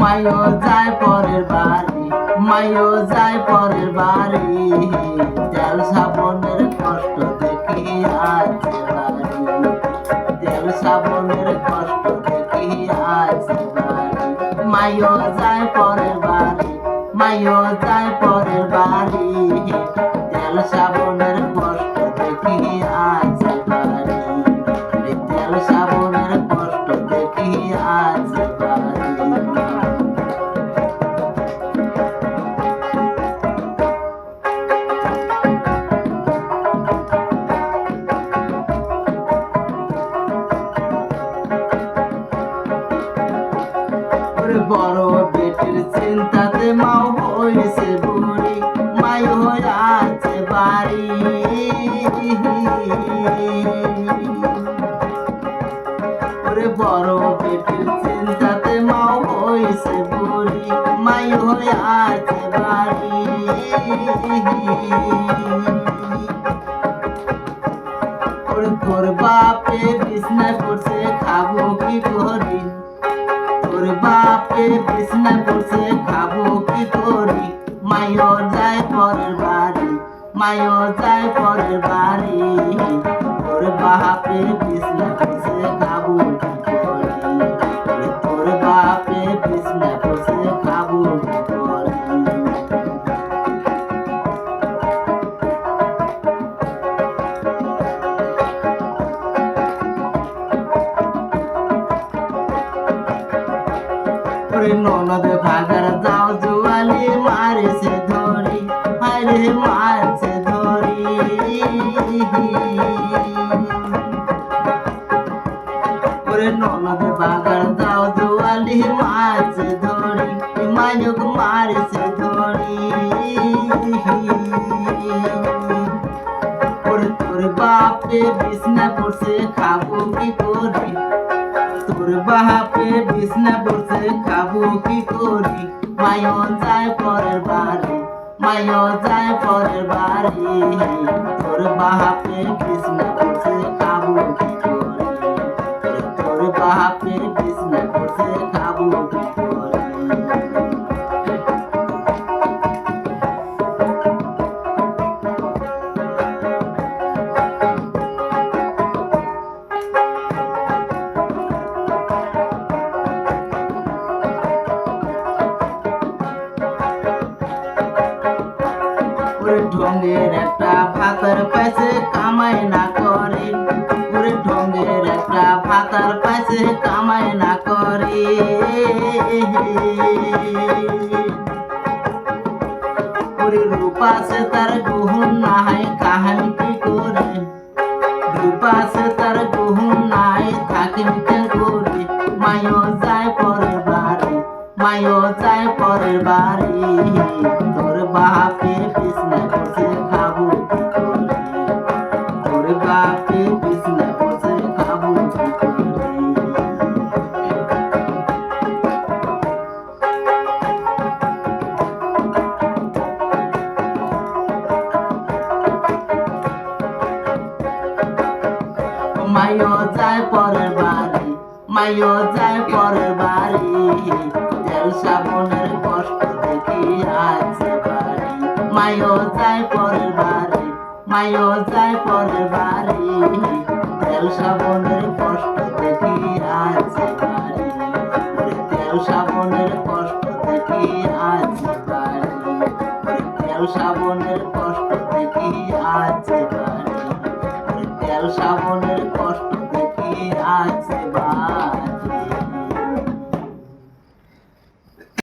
মাইও যায় পরের বাড়ি মাইও যায় পরের বাড়ি। তেল সাবনের কষ্ট দেখি আছে বাড়ি তেল সাবনের কষ্ট দেখি আছে বাড়ি মাইও যায় পরের বাড়ি মাইও যায় পরের বাড়ি। তেল সাবনের চিন্তাতে মাও হয়েছে বুড়ি, মাই হয়ে আছে বাড়ি। ওরে বড় বেটির চিন্তাতে মাও হয়েছে বুড়ি, মাই হয়ে আছে বাড়ি। ওরে তোর বাপে বিছনায় পড়ছে খাব কি করি বাপে বিছনা করছে খাব কি করি? মায়ও যায় পরের বাড়ি মায়ও যায় পরের বাড়ি। ওর বাপে বিছনায় পড়ছে ওরে ননদ ভাগার যাও জুয়ালি মারেছে ধরি, আরে মারছে ধরি। ওরে ননদ ভাগার যাও জুয়ালি মারছে ধরি, মায়ক মারছে ধরি। ওরে তোর বাপে বিছনা পড়ছে, খাব কি করি? তোর বাপে বিছনা পড়ছে, খাব কি করি? মায়ও যায় পরের বাড়ি, মায়ও যায় পরের বাড়ি। তোর বাপে বিছনা ঢঙ্গের একটা ভাতার পাইছে, কামাই না করে। ওরে ঢঙ্গের একটা ভাতার পাইছে, কামাই না করে। ওরে তার গুহন নাই, কাহানি কি করে? রূপা সে তার গুহন নাই থাকিম কে করে? মায়ও যায় পরের বাড়ি মায়ও যায় পরের বাড়ি। তোর বাপে যায় পরের বাড়ি মায়ো যায় পরের বাড়ি। তেল সাবনের কষ্ট দেখি আছে বাড়ি। মায়ো যায় পরের বাড়ি মায়ো যায় পরের বাড়ি। তেল সাবনের কষ্ট দেখি আছে বাড়ি। তেল সাবনের কষ্ট দেখি আছে বাড়ি। তেল সাবনের কষ্ট দেখি আছে বাড়ি। তেল সাবনের কষ্ট আছে বা